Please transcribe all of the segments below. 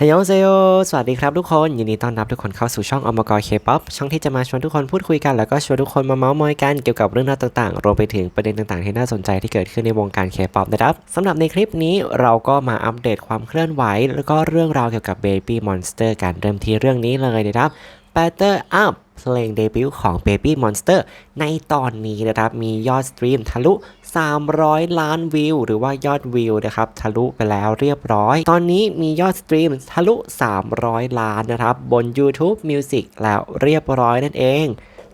ฮยองเซโยสวัสดีครับทุกคน ยินดีต้อนรับทุกคนเข้าสู่ช่องอมกรเคป๊อปช่องที่จะมาชวนทุกคนพูดคุยกัน แล้วก็ชวนทุกคนมาเมาส์มอยกันเกี่ยวกับเรื่องราวต่างๆ รวมไปถึงประเด็นต่างๆ ที่น่าสนใจที่เกิดขึ้นในวงการเคป๊อปนะครับสำหรับในคลิปนี้เราก็มาอัปเดตความเคลื่อนไหว แล้วก็เรื่องราวเกี่ยวกับเบบี้มอนสเตอร์กันเริ่มที่เรื่องนี้เลยนะครับ Better Up เพลงเดบิวต์ของ Baby Monster ในตอนนี้นะครับ มียอดสตรีมทะลุ 300 ล้านวิว หรือว่ายอดวิวนะครับ ทะลุไปแล้วเรียบร้อย ตอนนี้มียอดสตรีมทะลุ 300 ล้านนะครับ บน YouTube Music แล้วเรียบร้อยนั่นเอง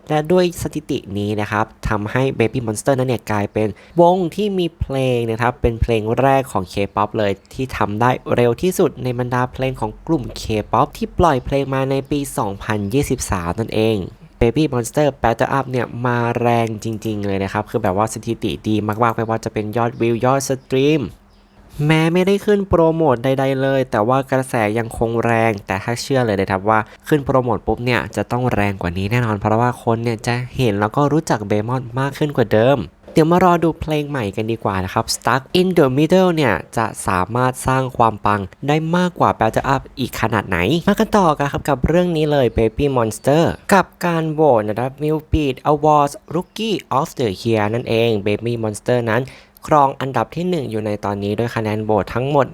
และด้วยสถิตินี้นะครับทำให้ Baby Monster นั้นเนี่ยกลายเป็นวงที่มีเพลงนะครับเป็นเพลงแรกของ K-POP เลยที่ทำได้เร็วที่สุดในบรรดาเพลงของกลุ่ม K-POP ที่ปล่อยเพลงมาในปี 2023 นั่นเอง Baby Monster Battle Up เนี่ยมาแรงจริง ๆ เลยนะครับ คือแบบว่าสถิติดีมากๆไม่ว่าจะเป็นยอดวิวยอดสตรีม แม้ไม่ได้ขึ้นโปรโมทใด ๆ เลย แต่ว่ากระแสยังคงแรง แต่ถ้าเชื่อเลยนะครับว่าขึ้นโปรโมทปุ๊บเนี่ยจะต้องแรงกว่านี้แน่นอนเพราะว่าคนเนี่ยจะเห็นแล้วก็รู้จักเบมอนมากขึ้นกว่าเดิมเดี๋ยวมารอดูเพลงใหม่กันดีกว่านะครับ Stuck in the Middle เนี่ยจะสามารถสร้างความปังได้มากกว่า Battle Up อีกขนาดไหน มากันต่อกันครับกับเรื่องนี้เลย Baby Monster กับการโหวตนะครับ m i l p e d Awards Rookie of the Year นั่นเอง Baby Monster นั้น ครองอันดับที่ 1 อยู่ในตอนนี้ด้วยคะแนนโหวตทั้งหมด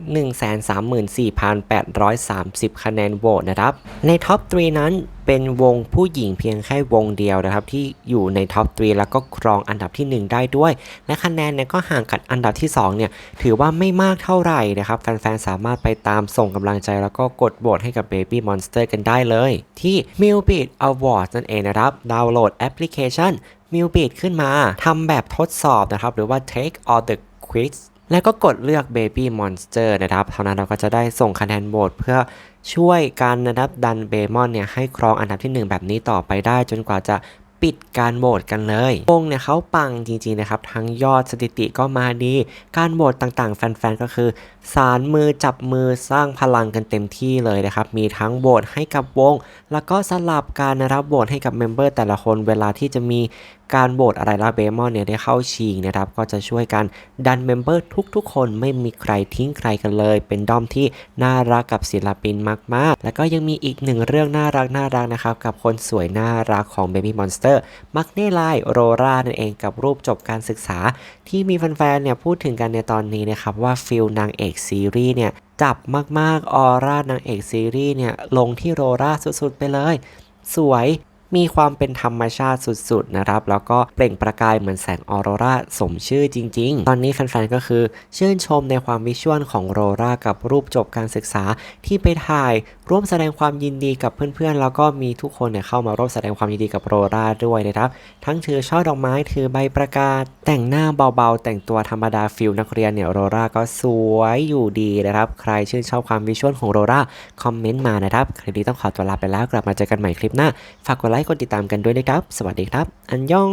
134,830 คะแนนโหวตนะครับ ในท็อป 3 นั้นเป็นวงผู้หญิงเพียงแค่วงเดียวนะครับ ที่อยู่ในท็อป 3 แล้วก็ครองอันดับที่ 1 ได้ด้วย และคะแนนเนี่ยก็ห่างกันอันดับที่ 2 เนี่ย ถือว่าไม่มากเท่าไหร่นะครับแฟนๆสามารถไปตามส่งกำลังใจแล้วก็กดโหวตให้กับ Baby Monster กันได้เลย ที่ m i l b e a t Awards นั่นเองนะครับ ดาวน์โหลดแอปพลิเคชัน มิวบิดขึ้นมาทำแบบทดสอบนะครับ หรือว่า Take all the quiz แล้วก็กดเลือก Baby Monster นะครับ เท่านั้นเราก็จะได้ส่งคะแนนโหวตเพื่อช่วยการนะครับดันเบมอนเนี่ยให้ครองอันดับที่ 1 แบบนี้ต่อไปได้จนกว่าจะ ปิดการโหวตกันเลยวงเนี่ยเขาปังจริงๆนะครับ ทั้งยอดสถิติก็มาดี การโหวตต่างๆ แฟนๆ ก็คือ สารมือจับมือสร้างพลังกันเต็มที่เลยนะครับ มีทั้งโหวตให้กับวง แล้วก็สลับการนะครับโหวตให้กับเมมเบอร์แต่ละคนเวลาที่จะมีการโหวตอะไรล้วเบมอนเนี่ยได้เข้าชิงนะครับ ก็จะช่วยกันดันเมมเบอร์ทุกๆ คนไม่มีใครทิ้งใครกันเลย เป็นด้อมที่น่ารักกับศิลปินมากๆ แล้วก็ยังมีอีกหนึ่งเรื่องน่ารักน่ารักนะครับกับคนสวยน่ารักของ Baby Monster มักเน่ไลโรรานั่นเองกับรูปจบการศึกษา ที่มีแฟนๆเนี่ยพูดถึงกันในตอนนี้นะครับว่าฟิลนางเอกซีรีส์เนี่ยจับมากๆออร่านางเอกซีรีส์เนี่ยลงที่โรราสุดๆไปเลย สวย มีความเป็นธรรมชาติสุดๆนะครับ แล้วก็เปล่งประกายเหมือนแสงออโรราสมชื่อจริง ๆ ตอนนี้แฟนๆก็คือ ชื่นชมในความวิชวลของโรรากับรูปจบการศึกษาที่ไปถ่าย ร่วมแสดงความยินดีกับเพื่อนๆ แล้วก็มีทุกคนเนี่ยเข้ามาร่วมแสดงความยินดีกับโรราด้วยนะครับ ทั้งถือช่อดอกไม้ถือใบประกาศ แต่งหน้าเบาๆ แต่งตัวธรรมดาฟิลนักเรียนเนี่ยโรราก็สวยอยู่ดีนะครับ ใครชื่นชอบความวิชวลของโรราคอมเมนต์มานะครับคลิปนี้ต้องขอตัวลาไปแล้วกลับมาเจอกันใหม่คลิปหน้าฝากกดไลค์กดติดตามกันด้วยนะครับ สวัสดีครับ อันยอง